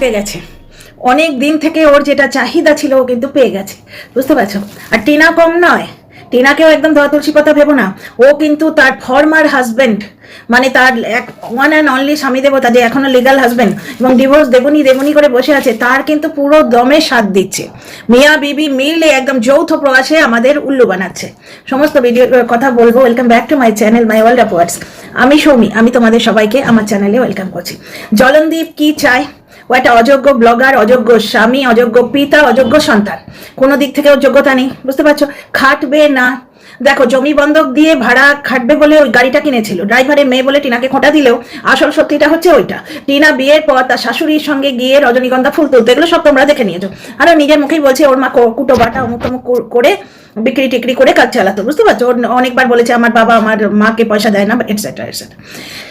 জিতে গেছে। অনেক দিন থেকে ওর যেটা চাহিদা ছিল ও কিন্তু পেয়ে গেছে। বুঝতে পারছ? আর টিনা কম নয়। টিনাকেও একদম ধোয়া তুলসী কথা ভেবো না। ও কিন্তু তার ফর্মার হাজবেন্ড মানে তার এক ওয়ান অ্যান্ড অনলি স্বামী দেবতা, যে এখনও লিগাল হাজবেন্ড এবং ডিভোর্স দেবনি দেবনি করে বসে আছে, তার কিন্তু পুরো দমে সাথ দিচ্ছে। মিয়া বিবি মিলে একদম যৌথ প্রয়াসে আমাদের উল্লু বানাচ্ছে। সমস্ত ভিডিও কথা বলব। Welcome back to my channel my world of words আমি সৌমি, আমি তোমাদের সবাইকে আমার চ্যানেলে ওয়েলকাম করছি। জলনদীপ কি চায়? ও একটা অযোগ্য ব্লগার, অযোগ্য স্বামী, অযোগ্য পিতা, অযোগ্য সন্তান। কোনো দিক থেকে ওর যোগ্যতা নেই, বুঝতে পারছ? খাটবে না। দেখো, জমি বন্ধক দিয়ে ভাড়া খাটবে বলে ওই গাড়িটা কিনেছিল। ড্রাইভারের মেয়ে বলে টিনাকে খোঁটা দিলেও আসল সত্যিটা হচ্ছে ওইটা। টিনা বিয়ের পর তার শাশুড়ির সঙ্গে গিয়ে রজনীগন্ধা ফুল তুলতে, এগুলো সব তোমরা দেখে নিয়েছো। আর নিজের মুখেই বলছে, ওর মা কুটো বাটা অমুক তমুক করে বিক্রি টিক্রি করে কাজ চালাতো। বুঝতে পারছ? অনেকবার বলেছে, আমার বাবা আমার মাকে পয়সা দেয় না এটসেট্রা এটসেট্রা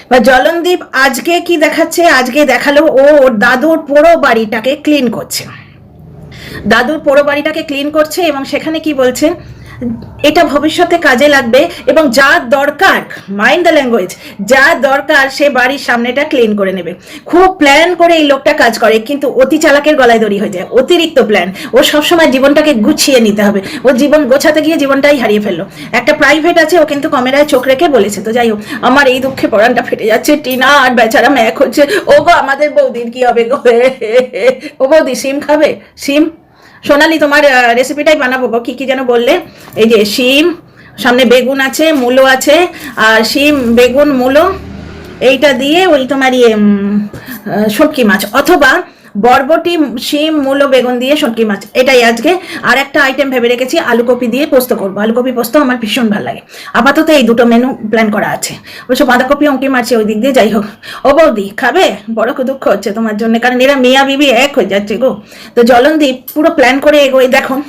বা জলনদীপ আজকে কি দেখাচ্ছে? আজকে দেখাল ও ওর দাদুর পুরো বাড়িটাকে ক্লিন করছে। দাদুর পোড়ো বাড়িটাকে ক্লিন করছে এবং সেখানে কি বলছে? এটা ভবিষ্যতে কাজে লাগবে এবং যা দরকার মাইন্ড দ্য ল্যাঙ্গুয়েজ যা দরকার সে বাড়ির সামনেটা ক্লিন করে নেবে। খুব প্ল্যান করে এই লোকটা কাজ করে, কিন্তু অতি চালাকের গলায় দড়ি হয়ে যায়। অতিরিক্ত প্ল্যান ও সবসময় জীবনটাকে গুছিয়ে নিতে হবে। ও জীবন গোছাতে গিয়ে জীবনটাই হারিয়ে ফেলল। একটা প্রাইভেট আছে, ও কিন্তু ক্যামেরায় চোখ রেখে বলেছে, তো যাই হোক, আমার এই দুঃখে পড়ানটা ফেটে যাচ্ছে, টিনা আর বেচারা ম্যাক হচ্ছে। ও গো আমাদের বৌদির কি হবে গো? ও বৌদি, সিম খাবে? সিম? সোনালি, তোমার রেসিপিটাই বানাবো গো। কি কি যেন বললে? এই যে শিম, সামনে বেগুন আছে, মূলো আছে, আর শিম, বেগুন, মূলো, এইটা দিয়ে ওই তোমার ইয়ে সবকি মাছ। অথবা বরবটি, শিম, মূলো, বেগুন দিয়ে শুটকি মাছ। এটাই আজকে। আর একটা আইটেম ভেবে রেখেছি, আলুকপি দিয়ে পোস্ত করব। আলুকপি পোস্ত আমার ভীষণ ভালো লাগে। আপাতত এই দুটো মেনু প্ল্যান করা আছে। অবশ্য বাঁধাকপি, অঙ্কি মারছে ওই দিক দিয়ে যাই হোক। ও বৌদি, খাবে? বড় দুঃখ হচ্ছে তোমার জন্য, কারণ এরা মিয়া বিবি এক হয়ে যাচ্ছে গো। তো জলনদীপ, পুরো প্ল্যান করে এগোই দেখো।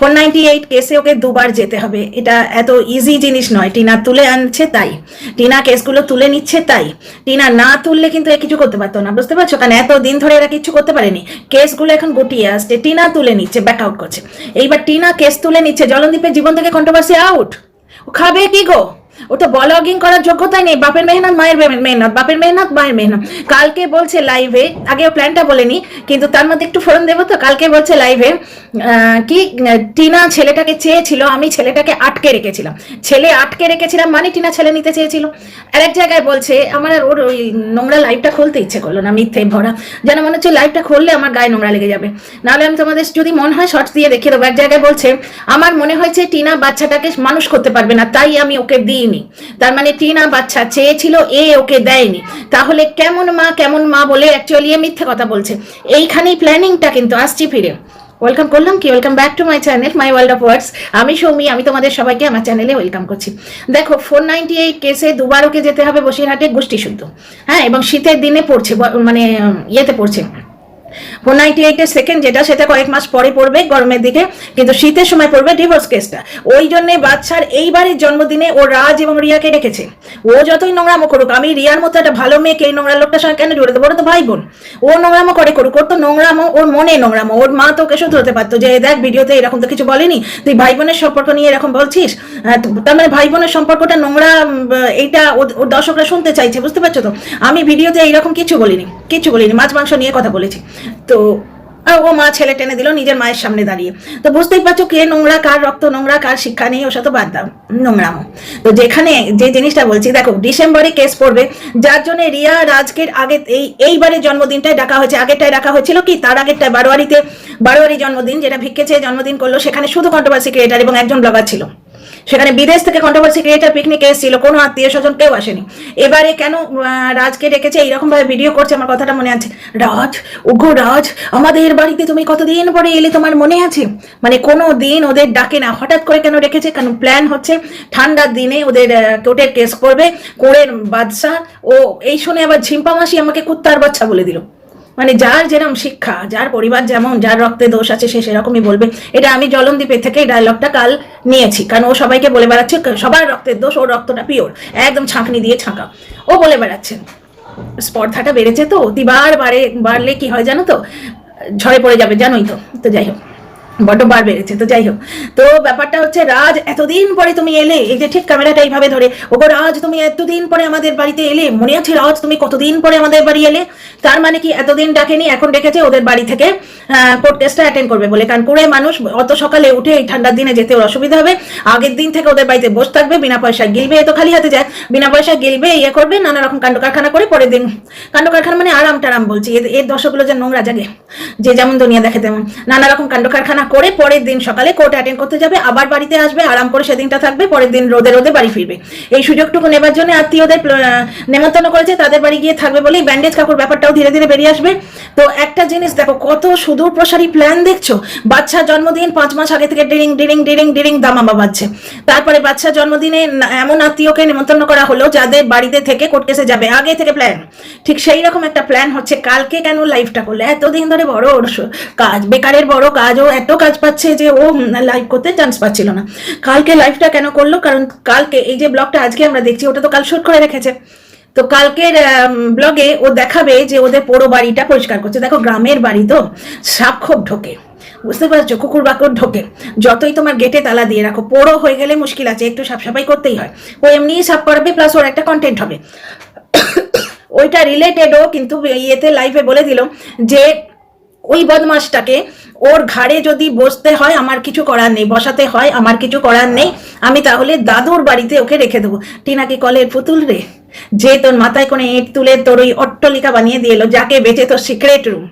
ফোর নাইনটি এইট কেসে ওকে দুবার যেতে হবে। এটা এত ইজি জিনিস নয়। টিনা তুলে আনছে তাই। টিনা কেসগুলো তুলে নিচ্ছে তাই। টিনা না তুললে কিন্তু এ কিছু করতে পারতো না। বুঝতে পারছ? কারণ এত দিন ধরে এরা কিছু করতে পারেনি। কেসগুলো এখন গুটিয়ে আসছে। টিনা তুলে নিচ্ছে ব্যাক আউট করছে। এইবার টিনা কেস তুলে নিচ্ছে। জলনদীপের জীবন থেকে কন্ট্রোভার্সি আউট খাবে কি গো? ও তো ব্লগিং করার যোগ্যতাই নেই। বাপের মেহনত, মায়ের মেহনত। বাপের মেহনত, মায়ের মেহনত। কালকে বলছে লাইভে আগে ও প্ল্যানটা বলেনি কিন্তু তার মধ্যে একটু ফোরন দেবো তো, কালকে বলছে লাইভে কি, টিনা ছেলেটাকে চেয়েছিল, আমি ছেলেটাকে আটকে রেখেছিলাম। ছেলে আটকে রেখেছিলাম মানে টিনা ছেলে নিতে চেয়েছিল। আর এক জায়গায় বলছে, আমার ওর ওই নোংরা লাইভটা খুলতে ইচ্ছে করল না, মিথ্যে ভরা। যেন মনে হচ্ছে লাইভটা খুললে আমার গায়ে নোংরা লেগে যাবে। নাহলে আমি তোমাদের যদি মনে হয় শর্টস দিয়ে দেখিয়ে দেবো। এক জায়গায় বলছে, আমার মনে হয়েছে টিনা বাচ্চাটাকে মানুষ করতে পারবে না, তাই আমি ওকে দিইনি তার মানে টিনা বাচ্চা চেয়েছিল, এ ওকে দেয়নি। তাহলে কেমন মা কেমন মা বলে অ্যাকচুয়ালি এ মিথ্যে কথা বলছে। এইখানেই প্ল্যানিংটা কিন্তু আসছি ফিরে। ওয়েলকাম করলাম কি? Welcome back to my channel my world of words আমি সৌমি, আমি তোমাদের সবাইকে আমার চ্যানেলে ওয়েলকাম করছি। দেখো ফোর নাইনটি এইট কেসে দুবার ওকে যেতে হবে বসিরহাটে গোষ্ঠী শুদ্ধ হ্যাঁ এবং শীতের দিনে পড়ছে মানে ইয়েতে পড়ছে। ফোর নাইনটি এইটের সেকেন্ড যেটা, সেটা কয়েক মাস পরে পড়বে গরমের দিকে, কিন্তু শীতের সময় পড়বে ডিভোর্স কেসটা ওই জন্যে বাচ্চার এইবারের জন্মদিনে ও রাজ এবং রিয়াকে রেখেছে। ও যতই নোংরামো করুক, আমি রিয়ার মতো একটা ভালো মেয়েকে এই নোংরা লোকটার সঙ্গে কেন জুড়ে দেবো? তো ভাই বোন। ও নোংরামো করে করুক, ওর তো নোংরামো, ওর মনে নোংরামো, ওর মা তো ওকে শুধরতে পারতো যে দেখ, ভিডিওতে এরকম তো কিছু বলেনি, তুই ভাই বোনের সম্পর্ক নিয়ে এরকম বলছিস? তার মানে ভাই বোনের সম্পর্কটা নোংরা এইটা ওর দর্শকরা শুনতে চাইছে, বুঝতে পারছ তো? আমি ভিডিওতে এইরকম কিছু বলিনি কিছু বলিনি, মাছ মাংস নিয়ে কথা বলেছি। তো ও মা ছেলে টেনে দিল নিজের মায়ের সামনে দাঁড়িয়ে। তো বুঝতেই পারছ কে নোংরা, কার রক্ত নোংরা, কার শিক্ষা নেই, ওসব তো বাদ দাও, নোংরামো। তো যেখানে যে জিনিসটা বলছি, দেখো, ডিসেম্বরে কেস পড়বে, যার জন্য রিয়া রাজকের আগে এই, এইবারে জন্মদিনটাই ডাকা হয়েছে। আগেরটাই ডাকা হয়েছিল কি? তার আগেরটায় বারোয়ারিতে, বারোয়ারি জন্মদিন, যেটা ভিক্ষে চেয়ে জন্মদিন করল, সেখানে শুধু কন্ট্রোভার্সি ক্রিয়েটার এবং একজন ব্লগার ছিল। সেখানে বিদেশ থেকে কন্ট্রোভার্সি ক্রিয়েটার পিকনিকে এসেছিল। কোনো আত্মীয় স্বজন কেউ আসেনি। এবারে কেন রাজকে ডেকেছে? এইরকম ভাবে ভিডিও করছে, আমার কথাটা মনে আছে। রাজ, ওগো রাজ, আমাদের বাড়িতে তুমি কতদিন পরে এলে তোমার মনে আছে? মানে কোনো দিন ওদের ডাকে না। হঠাৎ করে কেন রেখেছে কেন প্ল্যান হচ্ছে, ঠান্ডার দিনে ওদের কোর্টের কেস করবে। কোরের বাদশাহ, ও এই শুনে আবার ঝিম্পা মাসি আমাকে কুত্তার বাচ্চা বলে দিল। মানে যার যেরকম শিক্ষা, যার পরিবার যেমন, যার রক্তে দোষ আছে সে সেরকমই বলবে। এটা আমি জলন্দীপের থেকে এই ডায়লগটা কাল নিয়েছি। কারণ ও সবাইকে বলে বেড়াচ্ছে সবার রক্তের দোষ, ওর রক্তটা পিওর একদম ছাঁকনি দিয়ে ছাঁকা। ও বলে বেড়াচ্ছেন স্পর্ধাটা বেড়েছে তো অতিবার বাড়ে বাড়লে কি হয় জানো তো? ঝড়ে পড়ে যাবে, জানোই তো। তো যাই হোক। বড্ড বার বেড়েছে, তো যাই হোক। তো ব্যাপারটা হচ্ছে রাজ, এতদিন পরে তুমি এলে, এই যে ঠিক ক্যামেরাটা এইভাবে ধরে, ওগো রাজ, তুমি এতদিন পরে আমাদের বাড়িতে এলে, মনে আছে রাজ, তুমি কতদিন পরে আমাদের বাড়ি এলে? তার মানে কি এতদিন ডাকেনি, এখন ডেকেছে ওদের বাড়ি থেকে টেস্টটা অ্যাটেন্ড করবে বলে। কারণ কুড়ে মানুষ, অত সকালে উঠে এই ঠান্ডার দিনে যেতে ওর অসুবিধা হবে। আগের দিন থেকে ওদের বাড়িতে বসে থাকবে, বিনা পয়সায় গিলবে তো খালি হাতে যায়। বিনা পয়সায় গিলবে ইয়ে করবে, নানা রকম কাণ্ড কারখানা করে পরের দিন, কাণ্ড কারখানা মানে আরাম টারাম বলছি। এর দর্শকগুলো যে নোংরা জাগে, যে যেমন দুনিয়া দেখে তেমন। নানা রকম কাণ্ড কারখানা করে পরের দিন সকালে কোর্ট অ্যাটেন্ড করতে যাবে, আবার বাড়িতে আসবে, আরাম করে সেদিনটা থাকবে, পরের দিন রোদে রোদে বাড়ি ফিরবে। এই সুযোগটুকু নেবার জন্য আত্মীয়দের নেমন্তন্ন করেছে, তাদের বাড়ি গিয়ে থাকবে বলেই ব্যান্ডেজ কাকুর ব্যাপারটাও ধীরে ধীরে বেরিয়ে আসবে। তো একটা জিনিস দেখো, কত সুদূর প্রসারী প্ল্যান দেখছ? বাচ্চা জন্মদিন পাঁচ মাস আগে থেকে ডিরিং ডিরিং ডিরিং ডিরিং দামামা বাজছে তারপরে বাচ্চা জন্মদিনে এমন আত্মীয়কে নেমন্তন্ন করা হলো যাদের বাড়িতে থেকে কোর্ট কেসে যাবে, আগে থেকে প্ল্যান ঠিক সেই রকম একটা প্ল্যান হচ্ছে, কালকে কেন লাইফটা করলে? এতদিন ধরে বড় কাজ, বেকারের বড় কাজও, এত কাজ পাচ্ছে যে ও লাইভ করতে চান্স পাচ্ছিল না। কালকে লাইভটা কেন করল? কারণ কালকে এই যে ব্লগটা আজকে আমরা দেখছি, ওটা তো কাল শুট করে রেখেছে। তো কালকের ব্লগে ও দেখাবে যে ওদের পোড়ো বাড়িটা পরিষ্কার করছে। দেখো, গ্রামের বাড়ি তো, সাপ খুব ঢোকে। বুঝতে পারছ? কুকুর বাকুর ঢোকে। যতই তোমার গেটে তালা দিয়ে রাখো, পোড়ো হয়ে গেলে মুশকিল আছে, একটু সাফসাফাই করতেই হয়। ও এমনিই সাফ করাবে প্লাস ওর একটা কন্টেন্ট হবে। ওইটা রিলেটেডও কিন্তু ইয়েতে লাইভে বলে দিল যে ওই বদমাসটাকে। ওর ঘাড়ে যদি বসতে হয়, আমার কিছু করার নেই। বসাতে হয়, আমার কিছু করার নেই। আমি তাহলে দাদুর বাড়িতে ওকে রেখে দেবো। টিনাকি কলের পুতুল রে? যে তোর মাথায় কোনো ইট তুলে তোর ওই অট্টলিকা বানিয়ে দিয়ে এলো, যাকে বেঁচে তোর সিক্রেট রুম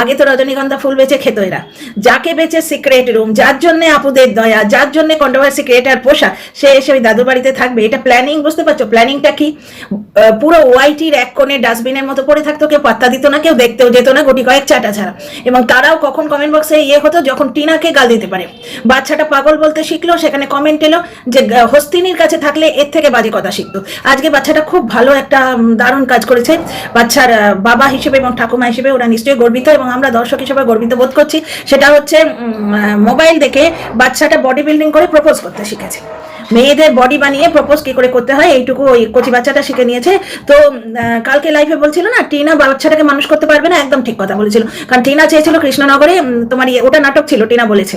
আগে তো রজনীগন্ধা ফুল বেচে খেত এরা। যাকে বেচে সিক্রেট রুম যার জন্য আপুদের দয়া, যার জন্য কন্ট্রোভার্সি ক্রিয়েটার পোষা, সে এসে ওই দাদুর বাড়িতে থাকবে। এটা প্ল্যানিং বুঝতে পারছ? প্ল্যানিংটা কি? পুরো ওয়াইটির এক কোণে ডাস্টবিনের মতো পড়ে থাকতো, কেউ পাত্তা দিত না, কেউ দেখতেও যেত না, গুটি কয়েক চাটা ছাড়া। এবং তারাও কখন কমেন্ট বক্সে ইয়ে হতো? যখন টিনাকে গাল দিতে পারে। বাচ্চাটা পাগল বলতে শিখলো, সেখানে কমেন্ট এলো যে হস্তিনীর কাছে থাকলে এর থেকে বাজে কথা শিখতো। আজকে বাচ্চাটা খুব ভালো একটা দারুণ কাজ করেছে বাচ্চার বাবা হিসেবে এবং ঠাকুমা হিসেবে ওরা নিশ্চয়ই গর্বিত এবং আমরা দর্শক হিসেবে গর্বিত বোধ করছি। সেটা হচ্ছে মোবাইল দেখে বাচ্চাটা বডি বিল্ডিং করে প্রপোজ করতে শিখেছে। মেয়েদের বডি বানিয়ে প্রপোজ কি করে করতে হয়, এইটুকু ওই কচি বাচ্চাটা শিখে নিয়েছে। তো কালকে লাইফে বলছিল না, টিনা বাচ্চাটাকে মানুষ করতে পারবে না, একদম ঠিক কথা বলেছিল। কারণ টিনা চেয়েছিল কৃষ্ণনগরে তোমার ইয়ে ওটা নাটক ছিল, টিনা বলেছে।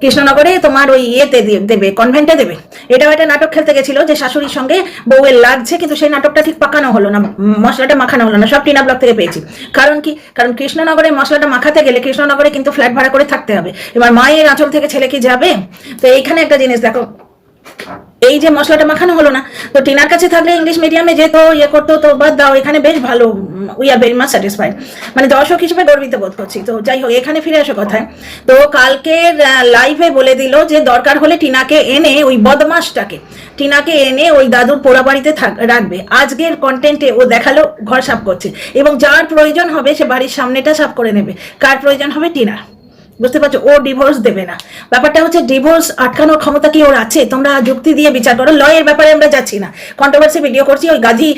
কৃষ্ণনগরে তোমার ওই ইয়েতে দেবে কনভেন্টে দেবে। এটাও একটা নাটক খেলতে গেছিল যে শাশুড়ির সঙ্গে বউয়ের লাগছে, কিন্তু সেই নাটকটা ঠিক পাকানো হলো না মশলাটা মাখানো হলো না, সব টিনা ব্লক থেকে পেয়েছি। কারণ কি, কারণ কৃষ্ণনগরে মশলাটা মাখাতে গেলে কৃষ্ণনগরে কিন্তু ফ্ল্যাট ভাড়া করে থাকতে হবে। এবার মায়ের আঁচল থেকে ছেলে কি যাবে? তো এইখানে একটা জিনিস দেখো এই যে মশলাটা মাখানো হলো না, তো টিনার কাছে থাকলে ইংলিশ মিডিয়ামে যেত ইয়ে করতো, তো বাদ দাও, এখানে বেশ ভালো we are very much satisfied মানে দর্শক হিসেবে গর্বিত বোধ করছি। তো যাই হোক, এখানে ফিরে আসো কথায়। তো কালকের লাইভে বলে দিল যে দরকার হলে টিনাকে এনে ওই বদমাসটাকে টিনাকে এনে ওই দাদুর পোড়া বাড়িতে রাখবে। আজকের কন্টেন্টে ও দেখাল, ঘর সাফ করছে। এবং যার প্রয়োজন হবে সে বাড়ির সামনেটা সাফ করে নেবে। কার প্রয়োজন হবে টিনার? বুঝতে পারছ? ও ডিভোর্স দেবে না। ব্যাপারটা হচ্ছে ডিভোর্স আটকানোর ক্ষমতা কি ওর আছে? তোমরা যুক্তি দিয়ে বিচার করো। লয়ের ব্যাপারে আমরা যাচ্ছি না। কন্ট্রোভার্সি ভিডিও করছি। ওই গাধি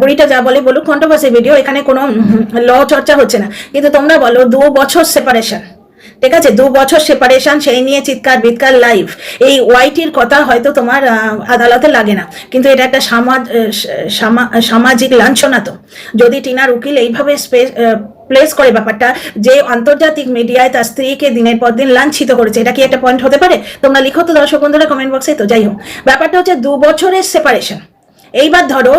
বুড়িটা যা বলে বলুক কন্ট্রোভার্সি ভিডিও এখানে কোনো ল চর্চা হচ্ছে না। কিন্তু তোমরা বলো, দু বছর সেপারেশন ঠিক আছে? দু বছর সেপারেশন সেই নিয়ে চিৎকার, বিৎকার লাইফ এই ওয়াইটির কথা হয়তো তোমার আদালতে লাগে না। কিন্তু এটা একটা সামাজিক লাঞ্ছনা তো। যদি টিনার উকিল এইভাবে স্পেস প্লেস করে ব্যাপারটা যে আন্তর্জাতিক মিডিয়ায় তার স্ত্রীকে দিনের পর দিন লাঞ্ছিত করেছে। এটা কি একটা পয়েন্ট হতে পারে? তোমরা লিখো তো দর্শক বন্ধুরা কমেন্ট বক্সে তো যাই হোক, ব্যাপারটা হচ্ছে দু বছরের সেপারেশন এইবার ধরো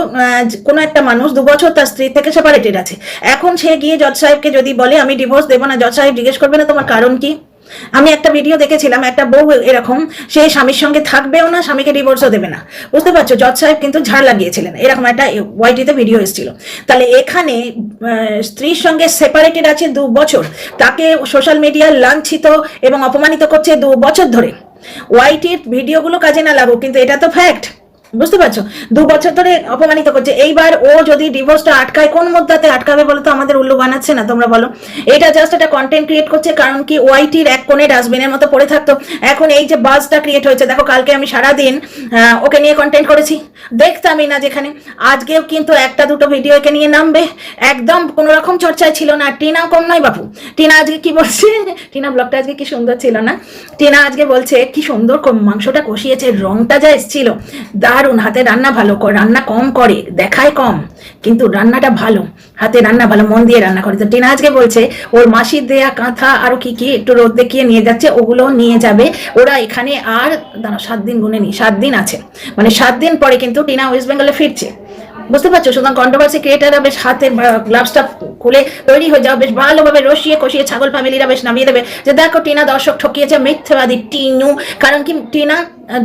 কোনো একটা মানুষ দু বছর তার স্ত্রী থেকে সেপারেটেড আছে। এখন সে গিয়ে জজ সাহেবকে যদি বলে, আমি ডিভোর্স দেবো না জজ সাহেব জিজ্ঞেস করবে না তোমার কারণ কি? আমি একটা ভিডিও দেখেছিলাম, একটা বউ এরকম, সে স্বামীর সঙ্গে থাকবেও না, স্বামীকে ডিভোর্সও দেবে না। বুঝতে পারছ? জজ সাহেব কিন্তু ঝাড় লাগিয়েছিলেন। এরকম একটা ওয়াইটিতে ভিডিও এসেছিল। তাহলে এখানে স্ত্রীর সঙ্গে সেপারেটেড আছে দু বছর। তাকে সোশ্যাল মিডিয়া লাঞ্ছিত এবং অপমানিত করছে দু বছর ধরে। ওয়াইটির ভিডিওগুলো কাজে না লাগুক, কিন্তু এটা তো ফ্যাক্ট বুঝতে পারছ? দু বছর ধরে অপমানিত করছে। এইবার ও যদি ডিভোর্সটা আটকায়, কোন মুদ্রাতে আটকাবে বলো তো? আমাদের উল্লু বানাচ্ছে না তোমরা বলো। এটা জাস্ট একটা কন্টেন্ট ক্রিয়েট করছে, কারণ কি ওয়াইটির এক কোণে ডাস্টবিনের মতো পড়ে থাকতো। এখন এই যে বাজটা ক্রিয়েট হয়েছে, দেখো কালকে আমি সারাদিন ওকে নিয়ে কন্টেন্ট করেছি। দেখতামই না যেখানে। আজকেও কিন্তু একটা দুটো ভিডিও একে নিয়ে নামবে। একদম কোনো রকম চর্চায় ছিল না। টিনা কম নয় বাপু। টিনা আজকে কি বলছে? টিনা ব্লগটা আজকে কি সুন্দর ছিল না? টিনা আজকে বলছে, কি সুন্দর মাংসটা কষিয়েছে, রংটা যা এসছিল এসেছিল দারুণ, হাতে রান্না ভালো রান্না কম করে, দেখায় কম, কিন্তু রান্নাটা ভালো, হাতে রান্না ভালো, মন দিয়ে রান্না করে। তো টিনা আজকে বলছে, ওর মাসির দেয়া কাঁথা আরও কি কি একটু রোদ দেখিয়ে নিয়ে যাচ্ছে ওগুলো নিয়ে যাবে। ওরা এখানে আর দাঁড়া সাত দিন গুনে নি, সাত দিন আছে। মানে সাত দিন পরে কিন্তু টিনা ওয়েস্ট বেঙ্গলে ফিরছে। বুঝতে পারছ? সুতরাং কন্ট্রোভার্সি ক্রিয়েটাররা বেশ হাতের গ্লাভসটা খুলে তৈরি হয়ে যাও বেশ ভালোভাবে রসিয়ে কষিয়ে ছাগল ফ্যামিলিরা বেশ নামিয়ে দেবে। যে দেখো, টিনা দর্শক ঠকিয়েছে মিথ্যেবাদী টিনু। কারণ কি, টিনা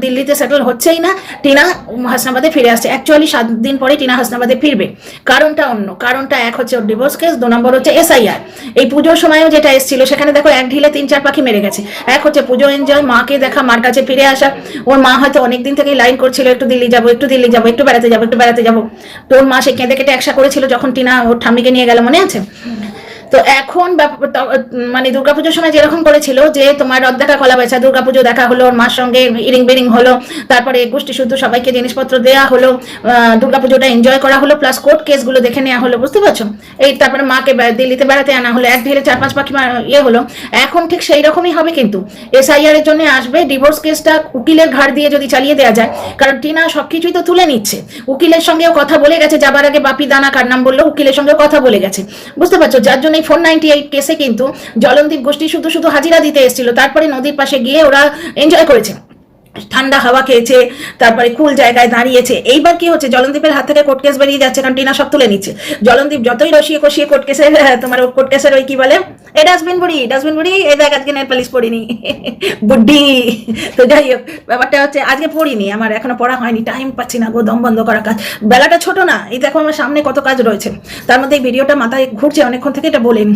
দিল্লিতে সেটেল হচ্ছেই না। টিনা হাসনাবাদে ফিরে আসছে। অ্যাকচুয়ালি সাত দিন পরে টিনা হাসনাবাদে ফিরবে। কারণটা অন্য। কারণটা এক হচ্ছে ওর ডিভোর্স কেস দু নম্বর হচ্ছে এসআইআর এই পুজোর সময়ও যেটা এসেছিল, সেখানে দেখো এক ঢিলে তিন চার পাখি মেরে গেছে। এক হচ্ছে পুজো এনজয় মাকে দেখা, মার কাছে ফিরে আসা। ওর মা হয়তো অনেকদিন থেকেই লাইন করছিল, একটু দিল্লি যাব, একটু দিল্লি যাব, একটু বেড়াতে যাব, একটু বেড়াতে যাব। তো মাসে মা সে কেঁদে কেটে একসা করেছিল যখন টিনা ওর ঠাম্মিকে নিয়ে গেল, মনে আছে? তো এখন মানে দুর্গাপুজোর সময় যেরকম করেছিল যে তোমার রথ দেখা কলা বেচা দুর্গাপুজো দেখা হলো ওর মার সঙ্গে ইরিং বিরিং হলো, তারপরে গোষ্ঠী শুদ্ধ সবাইকে জিনিসপত্র দেওয়া হলো দুর্গাপুজোটা এনজয় করা হলো প্লাস কোর্ট কেসগুলো দেখে নেওয়া হলো, বুঝতে পারছ? এই তারপরে মাকে দিল্লিতে বেড়াতে আনা হলো, এক ঢেলে চার পাঁচ পাখি ইয়ে হলো। এখন ঠিক সেই রকমই হবে কিন্তু। এসআইআর এর জন্য আসবে ডিভোর্স কেসটা উকিলের ঘাড় দিয়ে যদি চালিয়ে দেওয়া যায়, কারণ টিনা সবকিছুই তো তুলে নিচ্ছে। উকিলের সঙ্গেও কথা বলে গেছে, যাবার আগে বাপি দানা কার নাম বলল, উকিলের সঙ্গে কথা বলে গেছে। বুঝতে পারছ? যার জন্য ফোর নাইনটি এইট কেসে কিন্তু জলনদীপ গোষ্ঠী শুধু শুধু হাজিরা দিতে এসেছিল। তারপরে নদীর পাশে গিয়ে ওরা এনজয় করেছে। ঠান্ডা হাওয়া খেয়েছে, তারপরে কুল জায়গায় দাঁড়িয়েছে। এইবার কি হচ্ছে? জলনদীপের হাত থেকে কোর্ট কেস বেরিয়ে যাচ্ছে, কারণ টিনা সব তুলে নিচ্ছে। জলনদীপ যতই রসিয়ে কষিয়ে কোর্ট কেসের তোমার কোর্ট কেসের ওই কি বলে? এই ডাস্টবিন বুড়ি ডাস্টবিন বুড়ি, এই দেখ আজকে নেল পালিশ পড়িনি। বুড্ডি, তো যাই হোক, ব্যাপারটা হচ্ছে আজকে পড়িনি, আমার এখনও পড়া হয়নি টাইম পাচ্ছি না গো, দম বন্ধ করা কাজ। বেলাটা ছোট না, এই দেখো আমার সামনে কত কাজ রয়েছে। তার মধ্যে এই ভিডিওটা মাথায় ঘুরছে অনেকক্ষণ থেকে, এটা বলেন।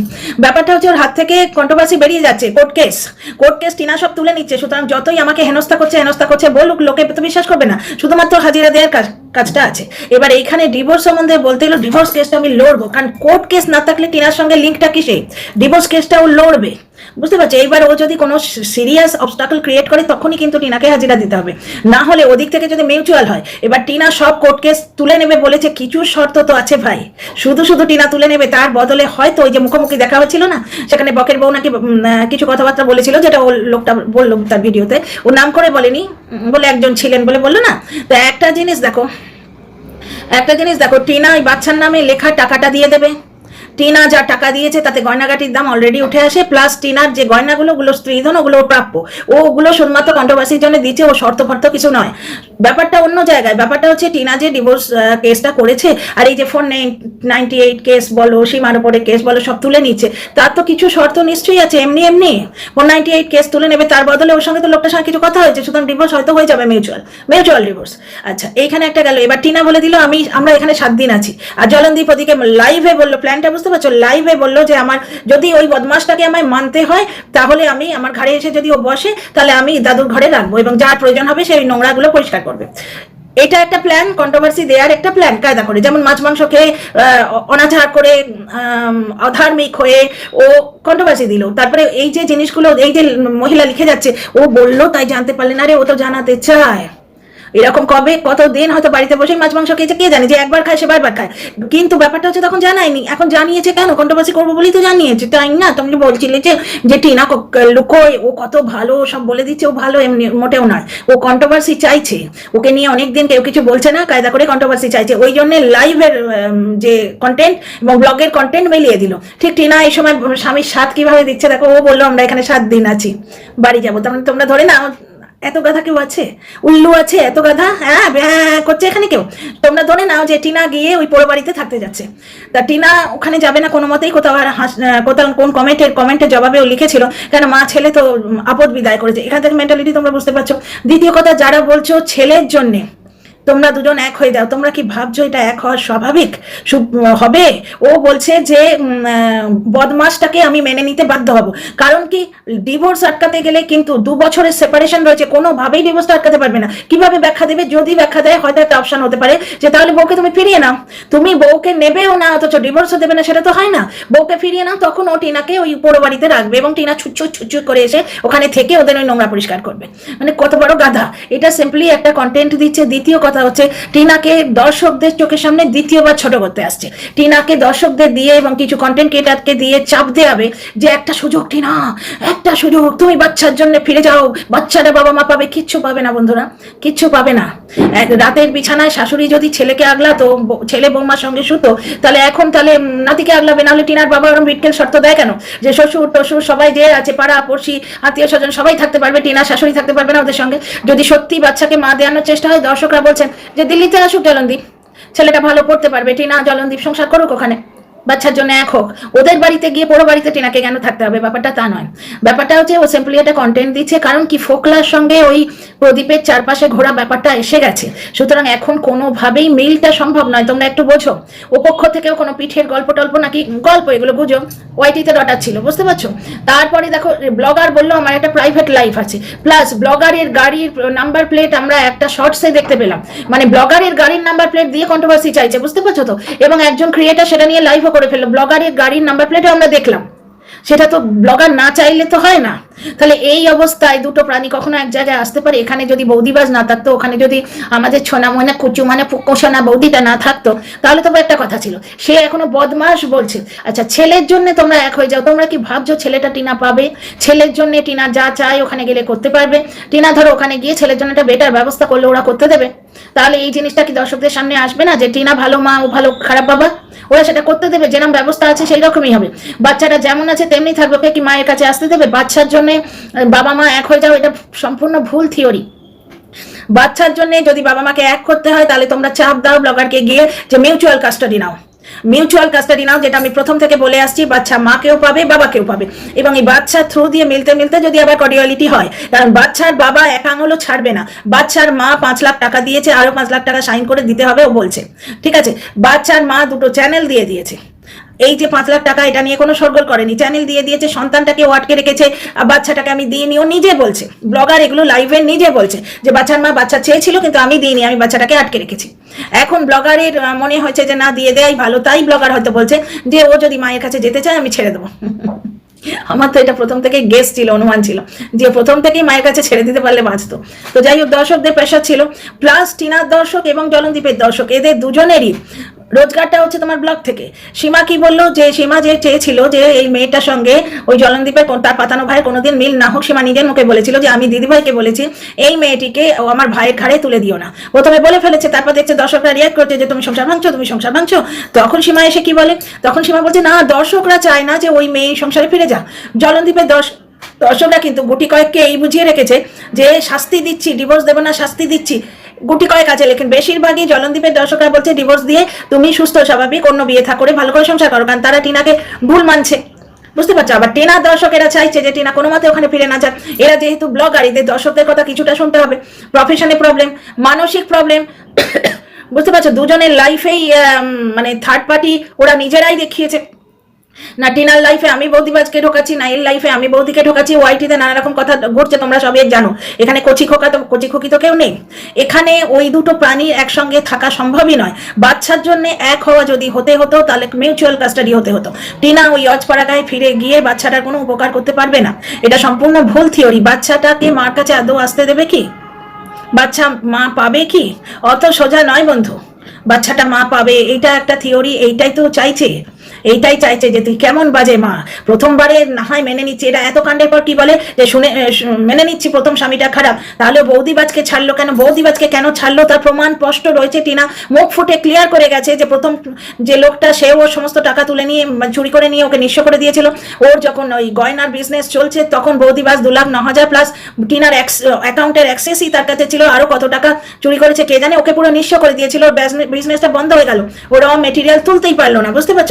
ব্যাপারটা হচ্ছে ওর হাত থেকে কন্ট্রোভার্সি বেরিয়ে যাচ্ছে court case court case Tina সব তুলে নিচ্ছে, সুতরাং যতই আমাকে হেনস্থা করছে হেনস্থা করছে, বলুক, লোকে তো বিশ্বাস করবে না, শুধুমাত্র হাজিরা দেওয়ার কাজ। কাজটা আছে। এবার এইখানে ডিভোর্স সম্বন্ধে বলতে গেলে ডিভোর্স কেসটা আমি লড়বো। কারণ কোর্ট কেস না থাকলে টিনার সঙ্গে লিঙ্কটা কিসে ডিভোর্স কেসটা ও লড়বে। বুঝতে পারছ? এইবার ও যদি কোনো সিরিয়াস অবস্টাকল ক্রিয়েট করে, তখনই কিন্তু টিনাকে হাজিরা দিতে হবে। না হলে ওদিক থেকে যদি মিউচুয়াল হয়, এবার টিনা সব কোর্ট কেস তুলে নেবে বলেছে, কিছু শর্ত তো আছে ভাই। শুধু শুধু টিনা তুলে নেবে, তার বদলে হয়তো ওই যে মুখোমুখি দেখা হচ্ছিল না, সেখানে বকের বউ নাকি কিছু কথাবার্তা বলেছিল, যেটা ও লোকটা বলল তার ভিডিওতে। ও নাম করে বলেনি বলে একজন ছিলেন বলে বলল না? তো একটা জিনিস দেখো, একটা জিনিস দেখো, টিনা ওই বাচ্চার নামে লেখা টাকাটা দিয়ে দেবে। টিনা যা টাকা দিয়েছে তাতে গয়নাগাটির দাম অলরেডি উঠে আসে প্লাস টিনার যে গয়নাগুলো, ওগুলো স্ত্রীধন ওগুলো প্রাপ্য। ওগুলো শুধুমাত্র কন্ট্রোভার্সির জন্য দিচ্ছে, ও শর্ত ফর্ত কিছু নয়। ব্যাপারটা অন্য জায়গায়, ব্যাপারটা হচ্ছে টিনা যে ডিভোর্স কেসটা করেছে, আর এই যে ফোন নাইনটি এইট কেস বলো, সীমার উপরে কেস বলো, সব তুলে নিচ্ছে, তার তো কিছু শর্ত নিশ্চয়ই আছে, এমনি এমনি। ফোর নাইনটি এইট কেস তুলে নেবে, তার বদলে ওর সঙ্গে তো লোকটার সঙ্গে কিছু কথা হয়েছে, সুতরাং ডিভোর্স হয়তো হয়ে যাবে মিউচুয়াল মিউচুয়াল ডিভোর্স আচ্ছা এইখানে একটা গেল, এবার টিনা বলে দিল, আমি, আমরা এখানে সাত দিন আছি। আর জলনদীপ ওদিকে লাইভে বলল প্ল্যানটা বুঝতে পারছ? লাইভে বলল যে আমার যদি ওই বদমাসটাকে আমায় মানতে হয়, তাহলে আমি আমার ঘরে এসে যদি ও বসে, তাহলে আমি দাদুর ঘরে রাখব এবং যার প্রয়োজন হবে সেই নোংরাগুলো পরিষ্কার করবে। এটা একটা প্ল্যান কন্ট্রোভার্সি দেওয়ার একটা প্ল্যান কায়দা করে। যেমন মাছ মাংস খেয়ে অনাচার করে অধার্মিক হয়ে ও কন্ট্রোভার্সি দিল। তারপরে এই যে জিনিসগুলো, এই যে মহিলা লিখে যাচ্ছে, ও বলল, তাই জানতে পারলেন আরে ও তো জানাতে চায়। এরকম কবে কত দিন হয়তো বাড়িতে বসে মাছ মাংস খেয়েছে, কে জানে, যে একবার খায় সে বারবার খায়। কিন্তু ব্যাপারটা হচ্ছে তখন জানায়নি। এখন জানিয়েছে কেন? কন্ট্রোভার্সি করব বলেই তো জানিয়েছে। তাই না? তুমি বলছিলে যে যে টিনা লুকোয়, ও কত ভালো, সব বলে দিচ্ছে, ও ভালো, এমনি মোটেও নয়। ও কন্ট্রোভার্সি চাইছে। ওকে নিয়ে অনেকদিন কেউ কিছু বলছে না, কায়দা করে কন্ট্রোভার্সি চাইছে। ওই জন্য লাইভের যে কন্টেন্ট এবং ব্লগের কন্টেন্ট মিলিয়ে দিল। ঠিক টিনা, এই সময় স্বামীর সাত কীভাবে দিচ্ছে? দেখো, ও বলল, আমরা এখানে সাত দিন আছি। বাড়ি যাব। তার মানে তোমরা ধরে না এত গাধা কেউ আছে? উল্লু আছে, এত গাধা? হ্যাঁ হ্যাঁ করছে এখানে কেউ? তোমরা ধরে নাও যে টিনা গিয়ে ওই পোড়ো বাড়িতে থাকতে যাচ্ছে। তা টিনা ওখানে যাবে না কোনো মতেই, কোথাও আর হাস কোথাও কোন কমেন্টের কমেন্টের জবাবে ও লিখেছিল। কেন মা ছেলে তো আপদ বিদায় করেছে। এখান থেকে মেন্টালিটি তোমরা বুঝতে পারছ। দ্বিতীয় কথা, যারা বলছো ছেলের জন্যে তোমরা দুজন এক হয়ে যাও। তোমরা কি ভাবছ এটা এক হওয়া স্বাভাবিক? হবে? ও বলছে যে বদমাসটাকে আমি মেনে নিতে বাধ্য হব। কারণ কি, ডিভোর্স আটকাতে গেলে কিন্তু দু বছরের সেপারেশন রয়েছে। কোনোভাবেই ডিভোর্সটা আটকাতে পারবে না। কীভাবে ব্যাখ্যা দেবে? যদি ব্যাখ্যা দেয়, হয়তো একটা অপশন হতে পারে যে, তাহলে বউকে তুমি ফিরিয়ে নাও। তুমি বউকে নেবেও না, অথচ ডিভোর্সও দেবে না, সেটা তো হয় না। বউকে ফিরিয়ে নাও, তখন ও টিনাকে ওই পোড়ো বাড়িতে রাখবে এবং টিনা ছুটছুট ছুটছুট করে এসে ওখানে থেকে ওদের ওই নোংরা পরিষ্কার করবে। মানে কত বড় গাধা। এটা সিম্পলি একটা কন্টেন্ট দিচ্ছে। দ্বিতীয় কথা কথা হচ্ছে, টিনাকে দর্শকদের চোখের সামনে দ্বিতীয়বার ছোট করতে আসছে। টিনাকে দর্শকদের দিয়ে এবং কিছু কন্টেন্ট ক্রিয়েটারকে দিয়ে চাপ দেওয়াবে যে, একটা সুযোগ, টিনা, একটা সুযোগ, তুমি বাচ্চার জন্য ফিরে যাও। বাচ্চাটা বাবা মা পাবে, কিচ্ছু পাবে না, বন্ধুরা, কিচ্ছু পাবে না। রাতের বিছানায় শাশুড়ি যদি ছেলেকে আগলাতো, ব- ছেলে বৌমার সঙ্গে শুতো, তাহলে এখন তাহলে নাতিকে আগলাবে, নাহলে টিনার বাবা ওরম বিটকেল শর্ত দেয় কেন? যে শ্বশুর, টশুর সবাই যে আছে, পাড়া, পড়শি, আত্মীয় স্বজন সবাই থাকতে পারবে, টিনা, শাশুড়ি থাকতে পারবে না ওদের সঙ্গে। যদি সত্যি বাচ্চাকে মা দেওয়ানোর চেষ্টা হয়, দর্শকরা যে দিল্লিতে আসুক জলনদীপ ছেলেটা ভালো পড়তে পারবে টিনা জলনদীপ সংসার করুক ওখানে। বাচ্চার জন্য এক হোক, ওদের বাড়িতে গিয়ে পুরো বাড়িতে টিনাকে কেন থাকতে হবে? ব্যাপারটা তা নয়। ব্যাপারটা হচ্ছে ও সিম্পলি একটা কন্টেন্ট দিচ্ছে, কারণ কি ফোকলার সঙ্গে ওই প্রদীপের চারপাশে ঘোরা ব্যাপারটা এসে গেছে। সুতরাং এখন কোনোভাবেই মিলটা সম্ভব নয়। তোমরা একটু বোঝো। ও পক্ষ থেকেও কোনো পিঠের গল্প টল্প নাকি গল্প এগুলো বুঝো? ওয়াইটিতে ছিল, বুঝতে পারছ? তারপরে দেখো, ব্লগার বলল, আমার একটা প্রাইভেট লাইফ আছে। প্লাস ব্লগারের গাড়ির নাম্বার প্লেট আমরা একটা শর্টসে দেখতে পেলাম। মানে ব্লগারের গাড়ির নাম্বার প্লেট দিয়ে কন্ট্রোভার্সি চাইছে, বুঝতে পারছ তো? এবং একজন ক্রিয়েটার সেটা নিয়ে লাইভও করে ফেলল। ব্লগারের গাড়ির নাম্বার প্লেটও আমরা দেখলাম। সেটা তো ব্লগার না চাইলে তো হয় না। তাহলে এই অবস্থায় দুটো প্রাণী কখনো এক জায়গায় আসতে পারে? এখানে যদি বৌদিবাজ না থাকতো, ওখানে যদি আমাদের ছোনা মনে কুচু মানে কোষানা বৌদিটা না থাকতো, তাহলে তো একটা কথা ছিল। সে এখনও বদমাস বলছে আচ্ছা ছেলের জন্য তোমরা এক হয়ে যাও। তোমরা কি ভাবছ ছেলেটা টিনা পাবে? ছেলের জন্য টিনা যা চায় ওখানে গেলে করতে পারবে। টিনা ধরো ওখানে গিয়ে ছেলের জন্য একটা বেটার ব্যবস্থা করলে ওরা করতে দেবে। তাহলে এই জিনিসটা কি দর্শকদের সামনে আসবে না? যে টিনা ভালো মা, ও ভালো খারাপ বাবা, ওরা সেটা করতে দেবে যেরকম ব্যবস্থা আছে সেই রকমই হবে। বাচ্চাটা যেমন আছে, তেমনি থাকবে, ওকে কি মায়ের কাছে আসতে দেবে? বাচ্চার জন্য বাবা মা এক হয়ে যাও, এটা সম্পূর্ণ ভুল থিওরি। বাচ্চার জন্য যদি বাবা মাকে এক করতে হয়, তাহলে তোমরা চাপ দাও ব্লগারকে গিয়ে যে মিউচুয়াল কাস্টাডি নাও। মিউচুয়াল কাস্টাডি নাও যেটা আমি প্রথম থেকে বলে আসছি, বাচ্চা মাকেও পাবে, বাবাকেও পাবে। এবং এই বাচ্চার থ্রু দিয়ে মিলতে মিলতে যদি আবার কডিয়ালিটি হয়, কারণ বাচ্চার বাবা এক আঙুলও ছাড়বে না। বাচ্চার মা পাঁচ লাখ টাকা দিয়েছে আরও পাঁচ লাখ টাকা সাইন করে দিতে হবে, ও বলছে। ঠিক আছে? বাচ্চার মা দুটো চ্যানেল দিয়ে দিয়েছে। এই যে পাঁচ লাখ টাকা, এটা নিয়ে কোনো সরগোল করেনি। চ্যানেল দিয়ে দিয়েছে, সন্তানটাকে আটকে রেখেছে বাচ্চাটাকে আমি দিইনি, ও নিজে বলছে। ব্লগার এগুলো লাইভে নিজে বলছে যে, বাচ্চার মা বাচ্চা চেয়েছিল, কিন্তু আমি দিইনি, আমি বাচ্চাটাকে আটকে রেখেছি। এখন ব্লগারের মনে হয়েছে যে, না, দিয়ে দেয় ভালো। তাই ব্লগার হয়তো বলছে যে, ও যদি মায়ের কাছে যেতে চায়, আমি ছেড়ে দেবো। আমার তো এটা প্রথম থেকে গেস ছিল, অনুমান ছিল। যে প্রথম থেকেই মায়ের কাছে ছেড়ে দিতে পারলে বাঁচতো। তো যাই হোক, দর্শকদের পেশা ছিল। প্লাস টিনার দর্শক এবং জলনদীপের দর্শক, এদের দুজনেরই রোজগারটা হচ্ছে তোমার ব্লগ থেকে। সীমা কি বলল? যে সীমা যে চেয়েছিল যে এই মেয়েটার সঙ্গে ওই জলনদীপের তার পাতানো ভাইয়ের কোনোদিন মিল না হোক, সীমা নিজের মুখে বলেছিল যে আমি দিদিভাইকে বলেছি, এই মেয়েটিকে ও আমার ভাইয়ের ঘাড়ে তুলে দিও না। প্রথমে বলে ফেলেছে, তারপর দেখছে দর্শকরা রিয়াক্ট করছে যে তুমি সংসার ভাঙছো, তুমি সংসার ভাঙছো। তখন সীমা এসে কি বলে? তখন সীমা বলছে, না, দর্শকরা চায় না যে ওই মেয়ে সংসারে ফিরে যা জলনদীপের দর্শ দর্শকরা কিন্তু গুটি কয়েককে এই বুঝিয়ে রেখেছে যে শাস্তি দিচ্ছি ডিভোর্স দেবো না, শাস্তি দিচ্ছি। গুটি কয়েক আছে, লেকিন বেশিরভাগই জলনদীপের দর্শকরা বলছে ডিভোর্স দিয়ে তুমি সুস্থ, স্বাভাবিক, অন্য বিয়ে থা করে ভালো করে সংসার করো। কারণ তারা টিনাকে ভুল মানছে। বুঝতে পারছ? আবার টেনার দর্শকেরা চাইছে যে টিনা কোনো মতে ওখানে ফিরে না যাক। এরা যেহেতু ব্লগার এদের দর্শকদের কথা কিছুটা শুনতে হবে। প্রফেশনে প্রবলেম মানসিক প্রবলেম বুঝতে পারছ? দুজনের লাইফেই মানে থার্ড পার্টি ওরা নিজেরাই দেখিয়েছে। না টিনার লাইফে আমি বৌদিবাজকে ঢোকাচ্ছি না এর লাইফে আমি বৌদিকে ঢোকাচ্ছি ওয়াইটিতে নানা রকম কথা ঘুরছে, তোমরা সবাই জানো। এখানে কচি খোকা তো কচি খোকি তো কেউ নেই। এখানে ওই দুটো প্রাণীর একসঙ্গে থাকা সম্ভবই নয়। বাচ্চার জন্য এক হওয়া যদি হতে হতো, তাহলে মিউচুয়াল কাস্টাডি হতে হতো। টিনা ওই অজপাড়াগায় ফিরে গিয়ে বাচ্চাটার কোনো উপকার করতে পারবে না। এটা সম্পূর্ণ ভুল থিওরি বাচ্চাটাকে মার কাছে আদৌ আসতে দেবে কি? বাচ্চা মা পাবে কি? অত সোজা নয় বন্ধু। বাচ্চাটা মা পাবে, এইটা একটা থিওরি এইটাই তো চাইছে। এইটাই চাইছে যে তুই কেমন বাজে মা? প্রথমবারে না হয় মেনে নিচ্ছি। এটা এত কাণ্ডের পর কি বলে? যে শুনে মেনে নিচ্ছি প্রথম স্বামীটা খারাপ। তাহলে বৌদিবাজকে ছাড়লো কেন? বৌদিবাজকে কেন ছাড়লো? তার প্রমাণ স্পষ্ট রয়েছে টিনা মুখ ফুটে ক্লিয়ার করে গেছে যে প্রথম যে লোকটা সে ওর সমস্ত টাকা তুলে নিয়ে মানে চুরি করে নিয়ে ওকে নিঃস্ব করে দিয়েছিল। ওর যখন ওই গয়নার বিজনেস চলছে, তখন বৌদিবাজ দু লাখ ন হাজার প্লাস টিনার অ্যাকাউন্টের অ্যাক্সেসই তার কাছে ছিল। আরও কত টাকা চুরি করেছে কে জানে? ওকে পুরো নিঃস্ব করে দিয়েছিল। বিজনেসটা বন্ধ হয়ে গেল। ওরা মেটেরিয়াল তুলতেই পারল না। বুঝতে পারছ?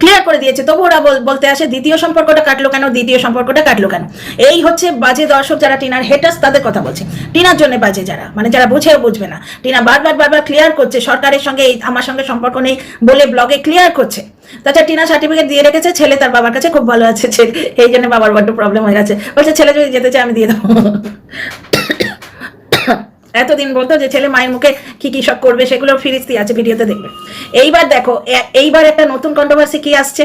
ক্লিয়ার করে দিয়েছে। তবু ওরা বলতে আসে, দ্বিতীয় সম্পর্কটা কাটলো কেন, দ্বিতীয় সম্পর্কটা কাটলো কেন? এই হচ্ছে বাজে দর্শক যারা টিনার হেটার্স তাদের কথা বলছে। টিনার জন্য বাজে যারা মানে যারা বুঝেও বুঝবে না। টিনা বারবার বারবার ক্লিয়ার করছে, সরকারের সঙ্গে আমার সঙ্গে সম্পর্ক নেই বলে ব্লগে ক্লিয়ার করছে। তাছাড়া টিনা সার্টিফিকেট দিয়ে রেখেছে, ছেলে তার বাবার কাছে খুব ভালো আছে। এই জন্য বাবার বড্ড প্রবলেম হয়ে গেছে। বলছে, ছেলে যদি যেতে চায়, আমি দিয়ে দেবো। এতদিন বলতো যে ছেলে মায়ের মুখে কি কি সব করবে সেগুলো ফিরিস্তি আছে, ভিডিওতে দেখবে। এইবার দেখো এইবার একটা নতুন কন্ট্রোভার্সি কি আসছে?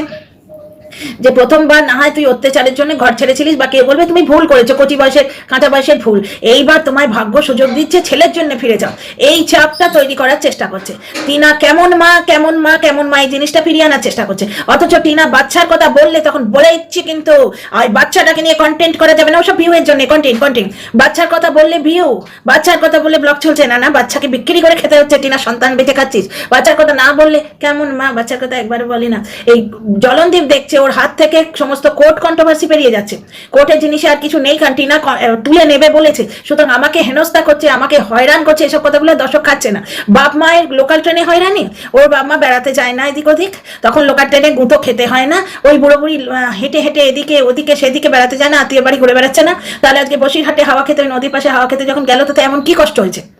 যে প্রথমবার না হয় তুই অত্যাচারের জন্য ঘর ছেড়েছিলিস বা কে বলবে তুমি ভুল করেছ, কচি বয়সের, কাঁচা বয়সের ভুল। এইবার তোমায় ভাগ্য সুযোগ দিচ্ছে, ছেলের জন্য ফিরে যাও। এই চাপটা তৈরি করার চেষ্টা করছে। টিনা কেমন মা কেমন মা কেমন মা এই জিনিসটা ফিরিয়ে আনার চেষ্টা করছে। অথচ টিনা বাচ্চার কথা বললে তখন বলে দিচ্ছি কিন্তু, আর বাচ্চাটাকে নিয়ে কন্টেন্ট করা যাবে না, ওসব ভিউ এর জন্য কন্টেন্ট কন্টেন্ট বাচ্চার কথা বললে ভিউ বাচ্চার কথা বললে ব্লগ চলছে। না না, বাচ্চাকে বিক্রি করে খেতে হচ্ছে, টিনা সন্তান বেঁচে খাচ্ছিস। বাচ্চার কথা না বললে কেমন মা, বাচ্চার কথা একবার বলি না। এই জলনদীপ দেখছে ওর হাত থেকে সমস্ত কোর্ট কন্ট্রোভার্সি পেরিয়ে যাচ্ছে। কোর্টের জিনিসে আর কিছু নেই কারণ টিনা ক- তুলে নেবে বলেছে। সুতরাং আমাকে হেনস্থা করছে, আমাকে হয়রান করছে, এসব কথাগুলো দর্শক খাচ্ছে না। বাপ মায়ের লোকাল ট্রেনে হয়রানি? ওর বাপ মা বেড়াতে যায় না এদিক ওদিক? তখন লোকাল ট্রেনে গুঁতো খেতে হয় না? ওই বুড়ো বুড়ি হেঁটে হেঁটে এদিকে, ওদিকে, সেদিকে বেড়াতে যায় না, আত্মীয় বাড়ি ঘুরে বেড়াচ্ছে না? তাহলে আজকে বসিরহাটে হাওয়া খেতে নদীর পাশে হাওয়া খেতে যখন গেল, তাতে এমন কি কষ্ট হয়েছে?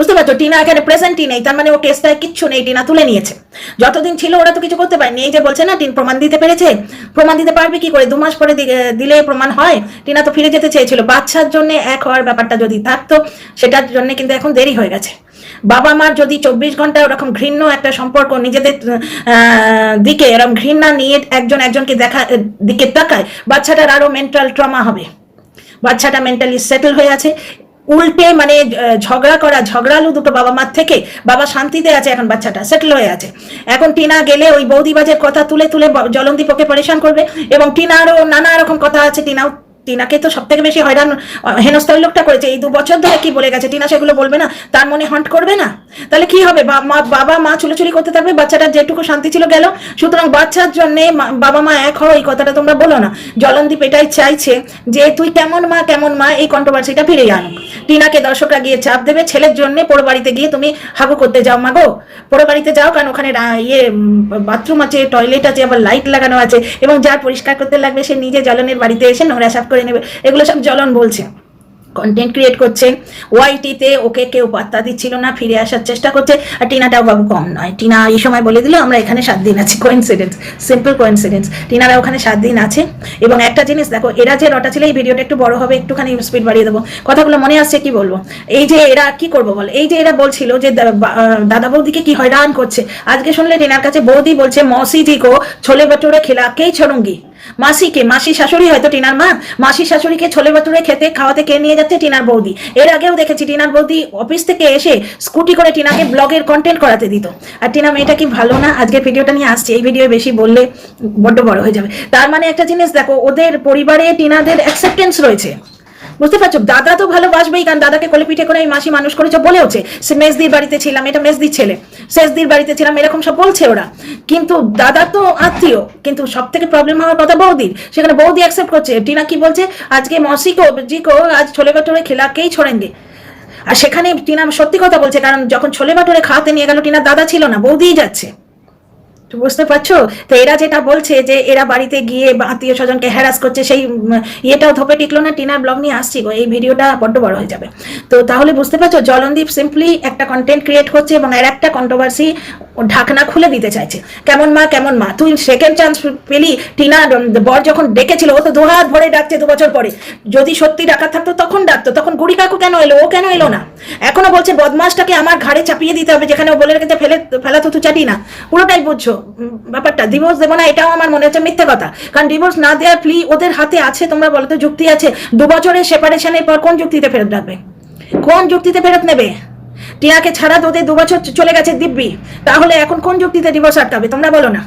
বুঝতে পারছ? টিনা এখানে প্রেজেন্টই নেই, তার মানে ও কেসটায় কিচ্ছু নেই, টিনা তুলে নিয়েছে। যতদিন ছিল ওরা তো কিছু করতে পারেনি। এই যে বলছে না, টিন প্রমাণ দিতে পেরেছে? প্রমাণ দিতে পারবে কি করে? দু মাস পরে দিলে প্রমাণ হয়? টিনা তো ফিরে যেতে চেয়েছিল। বাচ্চার জন্য এক হওয়ার ব্যাপারটা যদি থাকতো, সেটার জন্য কিন্তু এখন দেরি হয়ে গেছে। বাবা মার যদি চব্বিশ ঘণ্টা ওরকম ঘৃণ্য একটা সম্পর্ক নিজেদের দিকে, এরকম ঘৃণা নিয়ে একজন একজনকে দেখা দিকে তাকায়, বাচ্চাটার আরও মেন্টাল ট্রমা হবে। বাচ্চাটা মেন্টালি সেটেল হয়ে আছে। উল্টে মানে ঝগড়া করা, ঝগড়ালু দুটো বাবা মার থেকে বাবা শান্তিতে আছে এখন বাচ্চাটা সেটেল হয়ে আছে। এখন টিনা গেলে ওই বৌদিবাজের কথা তুলে তুলে জলন্দীপকে পরেশান করবে এবং টিনারও নানা রকম কথা আছে, টিনাও টিনাকে তো সব থেকে বেশি হয়রান আহ, হেনস্থা ওই লোকটা করেছে। এই দু বছর ধরে কি বলে গেছে? টিনা সেগুলো বলবে না? তার মনে হন্ট করবে না? তাহলে কি হবে? বাবা মা চুলোচুরি করতে থাকবে বাচ্চাটার যেটুকু শান্তি ছিল গেল। সুতরাং বাচ্চার জন্য বাবা মা এক হও এই কথাটা তোমরা বলো না। জলন্দীপ এটাই চাইছে যে তুই কেমন মা কেমন মা এই কন্ট্রোভার্সিটা ফিরে আনুক টিনাকে দর্শকরা গিয়ে চাপ দেবে ছেলের জন্য পোড়ো বাড়িতে গিয়ে তুমি হাগু করতে যাও মাগো পোড়ো বাড়িতে যাও কারণ ওখানে ইয়ে বাথরুম আছে টয়লেট আছে আবার লাইট লাগানো আছে এবং যার পরিষ্কার করতে লাগবে সে নিজে জ্বলনের বাড়িতে এসে নোংরা সাফ করে নেবে। এগুলো সব জ্বলন বলছে। কন্টেন্ট ক্রিয়েট করছে। ওয়াইটিতে ওকে কেউ পাত্তা দিচ্ছিল না, ফিরে আসার চেষ্টা করছে। আর টিনাটাও বাবু কম নয়। টিনা এই সময় বলে দিল, আমরা এখানে সাত দিন আছি। কোইন্সিডেন্স সিম্পল কোইন্সিডেন্স টিনারা ওখানে সাত দিন আছে। এবং একটা জিনিস দেখো, এরা যে রটা ছিল, এই ভিডিওটা একটু বড় হবে, একটুখানি স্পিড বাড়িয়ে দেবো। কথাগুলো মনে আসছে, কি বলব? এই যে এরা কি করব বল? এই যে এরা বলছিল যে দাদা বৌদিকে কি হয়রান করছে? আজকে শুনলে টিনার কাছে বৌদি বলছে মৌসি জি কো ছোলে ভটুরে খেলা, কেই ছড়ুঙ্গি? মাসিকে, মাসি শাশুড়ি হয়তো টিনার মা, মাসি শাশুড়িকে ছোলে বাটুরে খেতে, খাওয়াতে কে নিয়ে যাচ্ছে টিনার বৌদি? এর আগেও দেখেছি টিনার বৌদি অফিস থেকে এসে স্কুটি করে টিনাকে ব্লগের কন্টেন্ট করাতে দিত। আর টিনা, মেয়েটা কি ভালো না? আজকে ভিডিওটা নিয়ে আসছে, এই ভিডিও বেশি বললে বড্ড বড় হয়ে যাবে। তার মানে একটা জিনিস দেখো, ওদের পরিবারে টিনাদের অ্যাকসেপ্টেন্স রয়েছে। বুঝতে পারছ? দাদা তো ভালোবাসবেই, কারণ দাদাকে কোলে পিঠে করে এই মাসি মানুষ করেছে বলেওছে সে মেজদির বাড়িতে ছিলাম, এটা মেজদির ছেলে। শেষদির বাড়িতে ছিলাম, এরকম সব বলছে ওরা। কিন্তু দাদা তো আত্মীয়, কিন্তু সব থেকে প্রবলেম হওয়ার কথা বৌদির। সেখানে বৌদি অ্যাকসেপ্ট করছে। টিনা কি বলছে? আজকে মসি কো জি কো আজ ছোলে বাটোরে খেলাকেই ছোড়েঙ্গে আর সেখানে টিনা সত্যি কথা বলছে, কারণ যখন ছোলে ভাটোরে খাওয়াতে নিয়ে গেল, টিনার দাদা ছিল না, বৌদিই যাচ্ছে। বুঝতে পারছ? তো এরা যেটা বলছে যে এরা বাড়িতে গিয়ে আত্মীয় স্বজনকে হ্যারাস করছে, সেই ইয়েটাও ধোপে টিকলো না, টিনার ব্লগ নিয়ে আসছি গো, এই ভিডিওটা বড্ড বড় হয়ে যাবে। তো তাহলে বুঝতে পারছ, জলনদীপ সিম্পলি একটা কন্টেন্ট ক্রিয়েট করছে এবং এর একটা কন্ট্রোভার্সি ঢাকনা খুলে দিতে চাইছে। কেমন মা কেমন মা? তুই সেকেন্ড চান্স পেলি, টিনা বর যখন ডেকেছিল, ও তো দুহাত ভরে ডাকছে দু বছর পরে। যদি সত্যি ডাকা থাকতো, তখন ডাকতো, তখন গুড়ি কাকু কেন এলো? ও কেন এলো না? এখনও বলছে বদমাসটাকে আমার ঘাড়ে চাপিয়ে দিতে হবে, যেখানে ও বলে রেখেছে, ফেলে, ফেলা তো চাটি না। পুরোটাই বুঝছ ব্যাপারটা। ডিভোর্স দেবো না, এটাও আমার মনে হচ্ছে মিথ্যে কথা। কারণ ডিভোর্স না দেওয়ার প্লি ওদের হাতে আছে, তোমরা বলো তো, যুক্তি আছে। দু বছরের সেপারেশনের পর কোন যুক্তিতে ফেরত রাখবে কোন যুক্তিতে ফেরত নেবে? টিয়াকে ছাড়া তোদের দু বছর চলে গেছে দিব্যি। তাহলে এখন কোন যুক্তিতে ডিভোর্স হবে? তোমরা বলো না।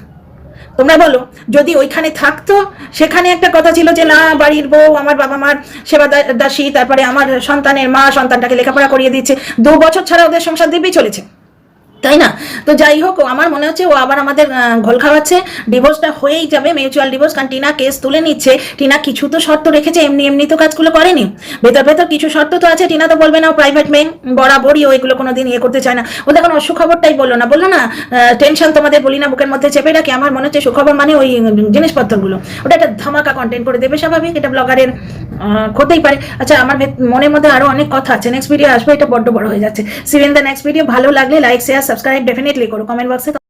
তোমরা বলো, যদি ওইখানে থাকতো, সেখানে একটা কথা ছিল যে, না, বাড়ির বউ আমার বাবা মার সেবা দাসী, তারপরে আমার সন্তানের মা সন্তানটাকে লেখাপড়া করিয়ে দিচ্ছে দু বছর ছাড়া ওদের সংসার দিব্যি চলেছে। তাই না? তো যাই হোক, আমার মনে হচ্ছে ও আবার আমাদের ঘোল খাওয়াচ্ছে। ডিভোর্সটা হয়েই যাবে মিউচুয়াল ডিভোর্স কারণ টিনা কেস তুলে নিচ্ছে। টিনা কিছু তো শর্ত রেখেছে, এমনি এমনি তো কাজগুলো করেনি। ভেতর ভেতর কিছু শর্ত তো আছে, টিনা তো বলবে না প্রাইভেট মেয়ে বরাবরই ও এগুলো কোনোদিন ইয়ে করতে চায় না। ও দেখুন ওর সুখবরটাই বলল না বলল না টেনশন তোমাদের বলি না, বুকের মধ্যে চেপে রাখি, আমার মনে হচ্ছে সুখবর মানে ওই জিনিসপত্রগুলো। ওটা একটা ধামাকা কন্টেন্ট করে দেবে স্বাভাবিক, এটা ব্লগারের হতেই পারে। আচ্ছা আমার মনের মধ্যে আরও অনেক কথা আছে নেক্সট ভিডিও আসবে, এটা বড্ড বড় হয়ে যাচ্ছে। সিভেন দ্য নেক্সট ভিডিও ভালো লাগলে লাইক শেয়ার সাবস্ক্রাইব ডেফিনেটলি করো কমেন্ট বক্সে